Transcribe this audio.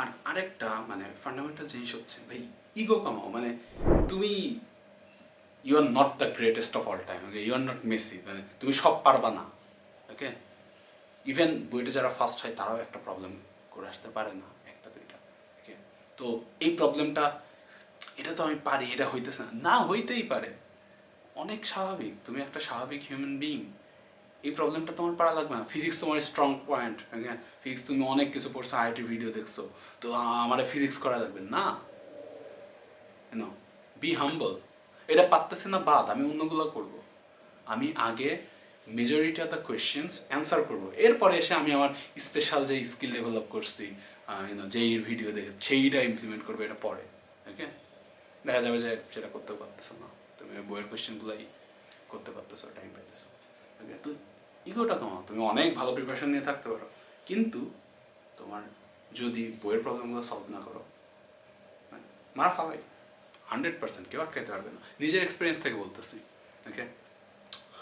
আর আরেকটা মানে ফান্ডামেন্টাল জিনিস হচ্ছে, ভাই ইগো কামাও মানে তুমি you are not the greatest of all time okay you are not Messi মানে তুমি সব পারবা না ওকে ইভেন বইটা যারা ফার্স্ট হয়, তারাও একটা প্রবলেম করে আসতে পারে না, একটা দুইটা ওকে তো এই প্রবলেমটা এটা তো আমি পারি, এটা হইতেছে না। না হইতেই পারে। অনেক স্বাভাবিক, তুমি একটা স্বাভাবিক হিউম্যান বিইং এই প্রবলেমটা তোমার পারা লাগবে না। ফিজিক্স তোমার স্ট্রং পয়েন্ট ফিজিক্স তুমি অনেক কিছু পড়ছো আইআইটি ভিডিও দেখছ, তো আমার ফিজিক্স করা লাগবে না। বি হাম্বল এটা পারতেছে না বাদ, আমি অন্যগুলো করব। আমি আগে majority of the questions answer করব। এরপরে এসে আমি আমার স্পেশাল যে স্কিল ডেভেলপ করছি যেই ভিডিও দেখে, সেইটা ইমপ্লিমেন্ট করব, এটা পরে ওকে দেখা যাবে যে সেটা করতে পারতেছো না। তুমি বইয়ের কোয়েশ্চেনগুলোই করতে পারতেছো টাইম পাইতেছো। ইগোটা কমাও। তুমি অনেক ভালো প্রিপারেশন নিয়ে থাকতে পারো। কিন্তু তোমার যদি বইয়ের প্রবলেমগুলো সলভ না করো মানে মারা খাওয়াই। হান্ড্রেড পার্সেন্ট কেউ আটকাইতে পারবে না। নিজের এক্সপিরিয়েন্স থেকে বলতেছি ওকে